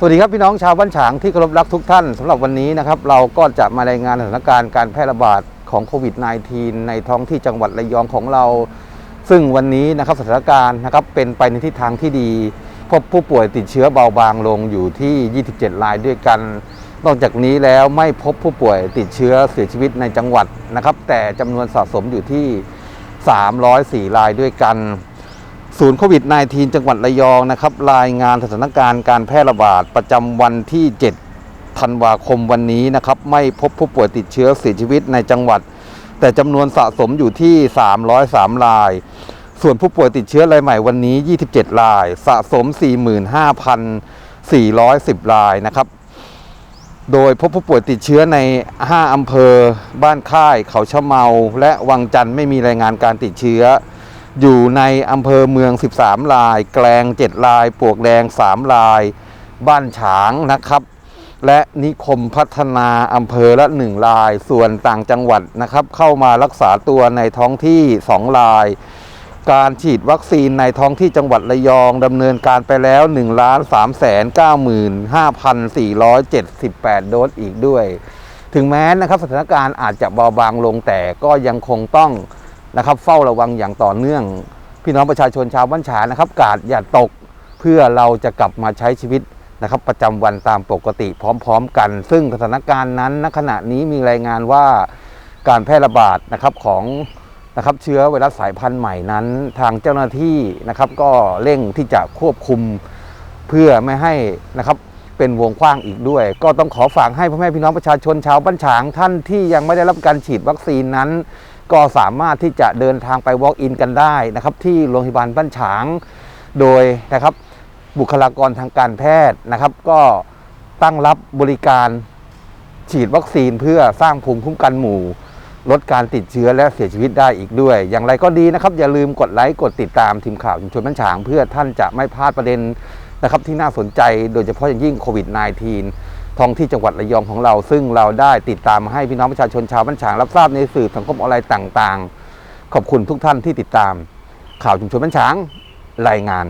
สวัสดีครับพี่น้องชาวบ้านฉางที่เคารพรักทุกท่านสำหรับวันนี้นะครับเราก็จะมารายงานสถานการณ์การแพร่ระบาดของโควิด -19 ในท้องที่จังหวัดระยองของเรา ซึ่งวันนี้นะครับสถานการณ์นะครับเป็นไปในทิศทางที่ดี พบผู้ป่วยติดเชื้อเบาบางลงอยู่ที่ 27 รายด้วยกัน นอกจากนี้แล้วไม่พบผู้ป่วยติดเชื้อเสียชีวิตในจังหวัดนะครับแต่จำนวนสะสมอยู่ที่ 304 รายด้วยกัน ศูนย์โควิด -19 จังหวัดระยองนะครับรายงานสถานการณ์การแพร่ระบาดประจำวันที่ 7 ธันวาคมวันนี้นะครับไม่พบผู้ป่วยติดเชื้อเสียชีวิตในจังหวัด แต่จำนวนสะสมอยู่ที่ 303 ราย ส่วนผู้ป่วยติดเชื้อรายใหม่วันนี้ 27 ราย สะสม 45,410 รายนะครับโดยพบผู้ป่วยติดเชื้อใน 5 อำเภอ บ้านค่าย เขาชะเมา และวังจันทร์ไม่มีรายงานการติดเชื้อ อยู่ในอำเภอเมือง 13ราย แกลง7ราย ปวกแดง3ราย บ้านฉางนะครับ และนิคมพัฒนาอำเภอละ1ราย ส่วนต่างจังหวัดนะครับ เข้ามารักษาตัวในท้องที่2ราย การฉีดวัคซีนในท้องที่จังหวัดระยองดำเนินการไปแล้ว 1 3 9 5 4 7 8 โดสอีกด้วย ถึงแม้นะครับสถานการณ์อาจจะเบาบางลงแต่ก็ยังคงต้อง นะครับ เฝ้าระวังอย่างต่อเนื่อง พี่น้องประชาชนชาวบ้านฉานะครับ กาดอย่าตกเพื่อเราจะกลับมาใช้ชีวิตนะครับ ประจำวันตามปกติพร้อม ๆ กัน ซึ่งสถานการณ์นั้นณขณะนี้มีรายงานว่าการแพร่ระบาดนะครับของนะครับเชื้อไวรัสสายพันธุ์ใหม่นั้น ทางเจ้าหน้าที่นะครับก็เร่งที่จะควบคุมเพื่อไม่ให้นะครับเป็นวงกว้างอีกด้วย ก็ต้องขอฝากให้พ่อแม่พี่น้องประชาชนชาวบ้านฉางท่านที่ยังไม่ได้รับการฉีดวัคซีนนั้น ก็สามารถที่จะเดินทางไป walk in กันได้นะครับ ที่โรงพยาบาลบ้านฉาง โดยนะครับบุคลากรทางการแพทย์นะครับ ก็ตั้งรับบริการฉีดวัคซีนเพื่อสร้างภูมิคุ้มกันหมู่ ลดการติดเชื้อและเสียชีวิตได้อีกด้วย อย่างไรก็ดีนะครับ อย่าลืมกดไลค์กดติดตามทีมข่าวชุมชนบ้านฉาง เพื่อท่านจะไม่พลาดประเด็นนะครับที่น่าสนใจโดยเฉพาะอย่างยิ่งโควิด -19 ท้องที่จังหวัดระยองของเรา ซึ่งเราได้ติดตามมาให้พี่น้องประชาชนชาวบ้านฉางรับทราบในสื่อสังคมออนไลน์ต่าง ๆ ขอบคุณทุกท่านที่ติดตาม ข่าวชุมชนบ้านฉางรายงาน